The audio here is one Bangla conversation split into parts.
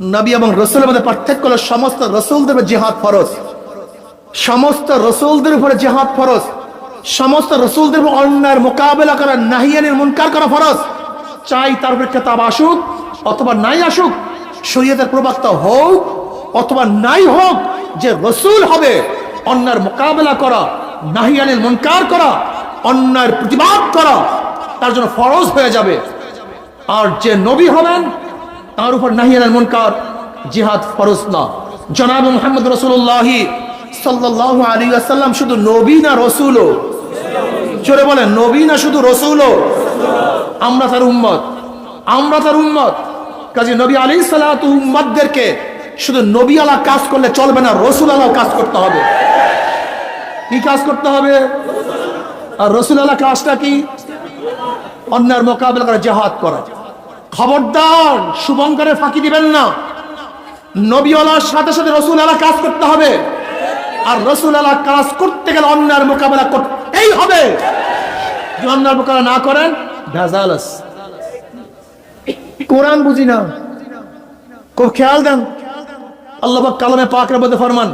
নবী এবং রসুলের মধ্যে পার্থক্য হলো সমস্ত রসুলদের জেহাদ ফরজ। সমস্ত রসুলদের উপরে জেহাদ ফরজ। সমস্ত রসুলদের উপর অন্যায়ের মোকাবেলা করা নাহিয়ানের মুনকার করা ফরজ। চাই তার উপরে কেতাব আসুক, অথবা নাই আসুক, শরীয়তের প্রবক্তা হোক, অথবা নাই হোক, যে রসুল হবে, অন্যায়ের মোকাবেলা করা নাহিয়ানের মুনকার করা, অন্যায়ের প্রতিবাদ করা, তার জন্য ফরজ হয়ে যাবে। আর যে নবী হবেন তার উপর নাহিয়ানের মুনকার, জিহাদ ফরজ না। জনাব মোহাম্মদ রসুল্লাহি সাল্লাহ আলী আসাল্লাম শুধু নবী না রসুলও। চলে বলেন, নবী না শুধু রসুলও? আমরা তার উম্মত। আমরা তার উম্মত। কাজে নবী আলী সাল্লাহ উম্মতদেরকে শুধু নবী আলা কাজ করলে চলবে না, রসুল আলা কাজ করতে হবে। কি কাজ করতে হবে? আর রসুল আলা কাজটা কি? অন্যের মোকাবেলা করে, জেহাদ করা। খবরদার শুভঙ্করে ফাঁকি দিবেন না। নবীওয়ালার সাথে সাথে রসুল আলা কাজ করতে হবে। আর রসুল আলা কাজ করতে গেলে অন্যার মোকাবেলা করতেই হবে। অন্যার মোকাবেলা না করেন কোরআন বুঝি না। খেয়াল দেন। আল্লাহ কালামে পাকের মধ্যে ফরমান,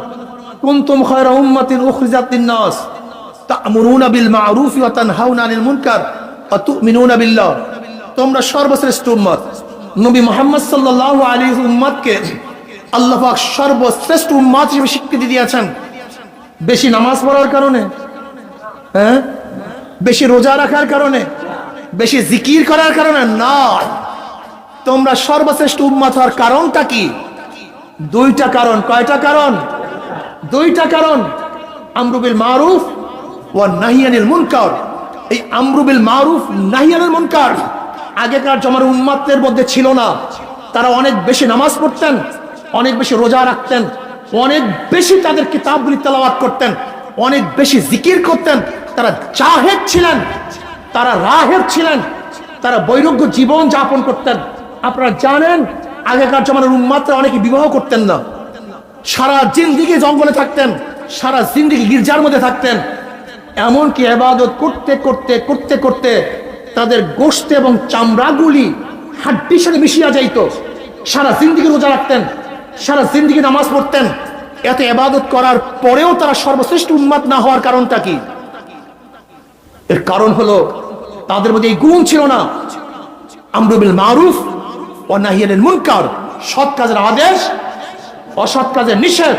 কুনতুম খায়রা উম্মাতিন উখরিজাত লিন-নাস, তা'মুরুনা বিল মা'রুফি ওয়া তানহাউনা আনিল মুনকার, ওয়া তু'মিনুনা বিল্লাহ। তোমরা সর্বশ্রেষ্ঠ উম্মত। নবী মুহাম্মদ সাল্লাল্লাহু আলাইহি উম্মতকে আল্লাহ পাক সর্বশ্রেষ্ঠ উম্মত হিসেবে স্বীকৃতি দিয়েছেন। বেশি নামাজ পড়ার কারণে হ্যাঁ? বেশি রোজা রাখার কারণে, বেশি জিকির করার কারণে না তোমরা সর্বশ্রেষ্ঠ উম্মত হওয়ার কারণটা কি? দুইটা কারণ। কয়টা কারণ? দুইটা কারণ। আমরুবিল মারুফ ও নাহিয়ানিল মুনকার। এই আমরুবিল মারুফ, নাহিয়ানিল মুনকার। আগেকার জমার উম্মাতের মধ্যে ছিল না, তারা অনেক বেশি নামাজ পড়তেন, অনেক বেশি রোজা রাখতেন, অনেক বেশি তাদের কিতাবগুলি তেলাওয়াত করতেন, অনেক বেশি জিকির করতেন, তারা জাহেদ ছিলেন, তারা রাহেব ছিলেন, তারা বৈরোগ্য জীবন যাপন করতেন। আপনারা জানেন, আগেকার জমানার উম্মাত্রা অনেকে বিবাহ করতেন না। সারা জিন্দিগি জঙ্গলে থাকতেন, সারা জিন্দিগি গির্জার মধ্যে থাকতেন। এমনকি এবাদত করতে করতে করতে করতে তাদের গোস্ত এবং চামড়াগুলি হাড্ডির সাথে মিশিয়া যাইত। সারা জিন্দিগি রোজা রাখতেন, সারা জিন্দিগি নামাজ পড়তেন। এত এবাদত করার পরেও তারা সর্বশ্রেষ্ঠ উন্মাদ না হওয়ার কারণটা কি? এর কারণ হলো, তাদের মধ্যে এই গুণ ছিল না। আমরুবিল মারুফ ও নাহিয়ানের মুনকার, সৎ কাজের আদেশ, অসৎ কাজের নিষেধ।